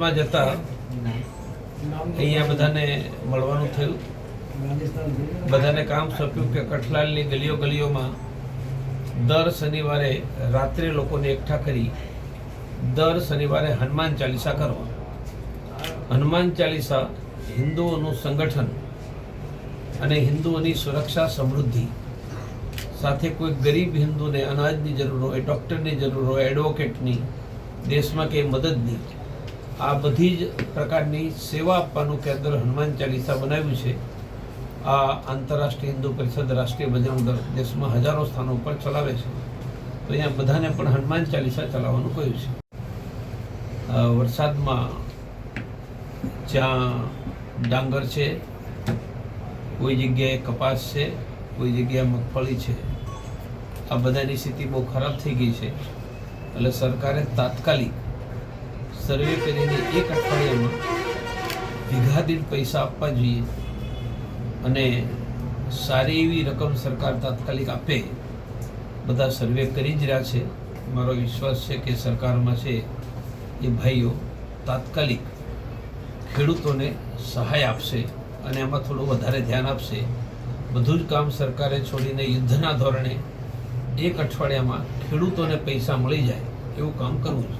કચ્છમાં જતા અહીંયા બધાને મળવાનું થયું. બધાને કામ સોંપ્યું કે કઠલાલની ગલીઓ ગલીઓમાં દર શનિવારે રાત્રે લોકોને એકઠા કરી દર શનિવારે હનુમાન ચાલીસા કરવા હનુમાન ચાલીસા હિન્દુઓનું સંગઠન અને હિન્દુઓની સુરક્ષા સમૃદ્ધિ. સાથે કોઈ ગરીબ હિન્દુને અનાજની જરૂર હોય ડૉક્ટરની જરૂર હોય એડવોકેટની દેશમાં કે મદદની. આ બધી જ પ્રકારની સેવા આપવાનું કેન્દ્ર હનુમાન ચાલીસા બનાવ્યું છે. આ આંતરરાષ્ટ્રીય હિન્દુ પરિષદ રાષ્ટ્રીય ભજન દળ દેશમાં હજારો સ્થાનો પર ચલાવે છે. તો અહીંયા બધાને પણ હનુમાન ચાલીસા ચલાવવાનું કહ્યું છે. વરસાદમાં જ્યાં ડાંગર છે, કોઈ જગ્યાએ કપાસ છે, કોઈ જગ્યાએ મગફળી છે. આ બધાની સ્થિતિ બહુ ખરાબ થઈ ગઈ છે. એટલે સરકારે તાત્કાલિક સર્વે કરીને એક અઠવાડિયામાં વિઘા દીઠ પૈસા આપવા જોઈએ અને સારી એવી રકમ સરકાર તાત્કાલિક આપે, બધા સર્વે કરી જ રહ્યા છે. મારો વિશ્વાસ છે કે સરકારમાં છે એ ભાઈઓ તાત્કાલિક ખેડૂતોને સહાય આપશે અને એમાં થોડું વધારે ધ્યાન આપશે. બધું જ કામ સરકારે છોડીને યુદ્ધના ધોરણે એક અઠવાડિયામાં ખેડૂતોને પૈસા મળી જાય એવું કામ કરવું જોઈએ.